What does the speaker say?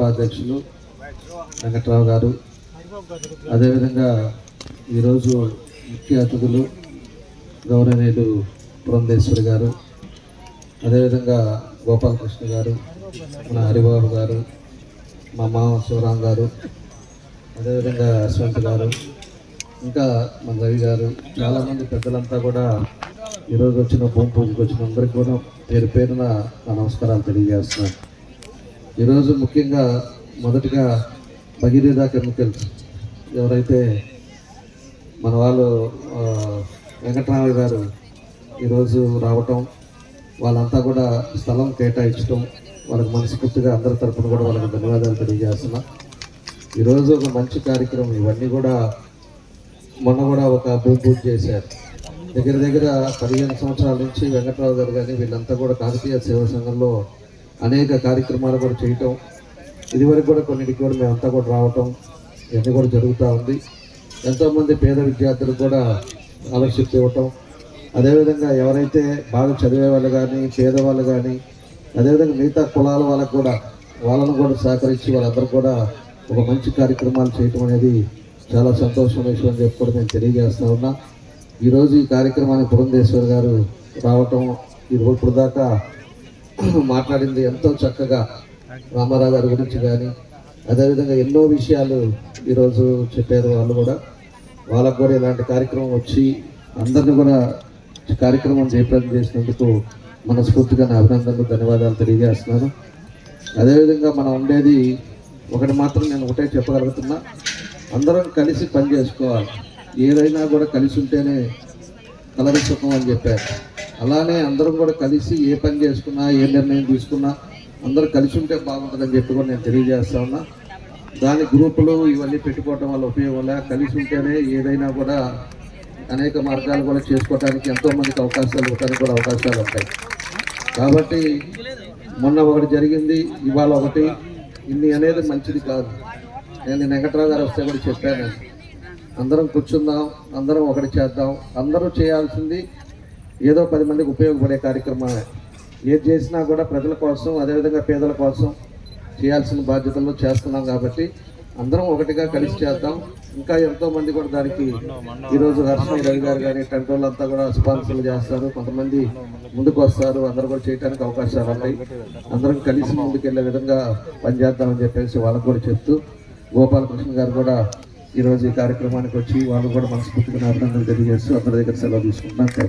ఉపాధ్యక్షులు వెంకట్రావు గారు. అదేవిధంగా ఈరోజు ముఖ్య అతిథులు గౌరవనీయులు పురంధేశ్వరి గారు అదేవిధంగా గోపాలకృష్ణ గారు మన హరిబాబు గారు మా మామ శివరాం గారు అదేవిధంగా యశ్వంత్ గారు ఇంకా మన రవి గారు చాలామంది పెద్దలంతా కూడా ఈరోజు వచ్చిన భూమి పూజకు వచ్చిన అందరికీ కూడా పేరు పేరున నా నమస్కారాలు తెలియజేస్తున్నాను. ఈరోజు ముఖ్యంగా మొదటిగా భగీరథ కెమికల్స్ ఎవరైతే మన వాళ్ళు వెంకటరామయ్య గారు ఈరోజు రావటం వాళ్ళంతా కూడా స్థలం కేటాయించడం వాళ్ళకి మనస్ఫూర్తిగా అందరి తరఫున కూడా వాళ్ళకి ధన్యవాదాలు తెలియజేస్తున్నా. ఈరోజు ఒక మంచి కార్యక్రమం ఇవన్నీ కూడా మొన్న కూడా ఒక భూమి పూజ చేశారు. దగ్గర దగ్గర పదిహేను సంవత్సరాల నుంచి వెంకట్రావు గారు కానీ వీళ్ళంతా కూడా కాకతీయ సేవా సంఘంలో అనేక కార్యక్రమాలు కూడా చేయటం. ఇదివరకు కూడా కొన్నిటికి కూడా మేమంతా కూడా రావటం ఇవన్నీ కూడా జరుగుతూ ఉంది. ఎంతోమంది పేద విద్యార్థులకు కూడా స్కాలర్షిప్ ఇవ్వటం. అదేవిధంగా ఎవరైతే బాగా చదివే వాళ్ళు కానీ పేదవాళ్ళు కానీ అదేవిధంగా మిగతా కులాల వాళ్ళకు కూడా వాళ్ళను కూడా సహకరించి వాళ్ళందరూ కూడా ఒక మంచి కార్యక్రమాలు చేయటం అనేది చాలా సంతోషం విషయం అని చెప్పి కూడా నేను తెలియజేస్తూ ఉన్నా. ఈరోజు ఈ కార్యక్రమానికి పురంధేశ్వర్ గారు రావటం ఇది రోజు దాకా మాట్లాడింది ఎంతో చక్కగా రామారావు గారి గురించి కానీ అదేవిధంగా ఎన్నో విషయాలు ఈరోజు చెప్పారు వాళ్ళు కూడా. వాళ్ళకు కూడా ఇలాంటి కార్యక్రమం వచ్చి అందరిని కూడా కార్యక్రమం జయప్రదం చేసినందుకు మనస్ఫూర్తిగా నా అభినందనలు ధన్యవాదాలు తెలియజేస్తున్నాను. అదేవిధంగా మనం ఉండేది ఒకటి మాత్రం నేను ఒకటే చెప్పగలుగుతున్నా. అందరం కలిసి పని చేసుకోవాలి. ఏదైనా కూడా కలిసి ఉంటేనే కలరి సుఖం అని చెప్పారు. అలానే అందరం కూడా కలిసి ఏ పని చేసుకున్నా ఏ నిర్ణయం తీసుకున్నా అందరూ కలిసి ఉంటే బాగుంటుందని చెప్పి కూడా నేను తెలియజేస్తా ఉన్నా. దాని గ్రూపులు ఇవన్నీ పెట్టుకోవటం వల్ల ఉపయోగం లే. కలిసి ఉంటేనే ఏదైనా కూడా అనేక మార్గాలు కూడా చేసుకోవడానికి ఎంతో మందికి అవకాశాలు ఇవ్వడానికి కూడా అవకాశాలు ఉంటాయి. కాబట్టి మొన్న ఒకటి జరిగింది ఇవాళ ఒకటి. ఇన్ని అనేది మంచిది కాదు. నేను వెంకట్రావు గారు వస్తే కూడా చెప్పాను. అందరం కూర్చుందాం అందరం ఒకటి చేద్దాం అందరూ చేయాల్సింది ఏదో పది మందికి ఉపయోగపడే కార్యక్రమమే ఏది చేసినా కూడా ప్రజల కోసం అదేవిధంగా పేదల కోసం చేయాల్సిన బాధ్యతలు చేస్తున్నాం కాబట్టి అందరం ఒకటిగా కలిసి చేద్దాం. ఇంకా ఎంతో మంది కూడా దానికి ఈరోజు హర్షణ రవి గారు కానీ టెంటోళ్ళు అంతా కూడా స్పాన్సర్లు చేస్తారు. కొంతమంది ముందుకు వస్తారు. అందరూ కూడా చేయడానికి అవకాశాలు ఉన్నాయి. అందరం కలిసి ముందుకెళ్ళే విధంగా పనిచేద్దామని చెప్పేసి వాళ్ళకు కూడా చెప్తూ గోపాలకృష్ణ గారు కూడా ఈరోజు ఈ కార్యక్రమానికి వచ్చి వాళ్ళు కూడా మనస్ఫూర్తిగా అభినందనలు తెలియజేస్తూ అందరి దగ్గర సెలవు తీసుకుంటున్నాను.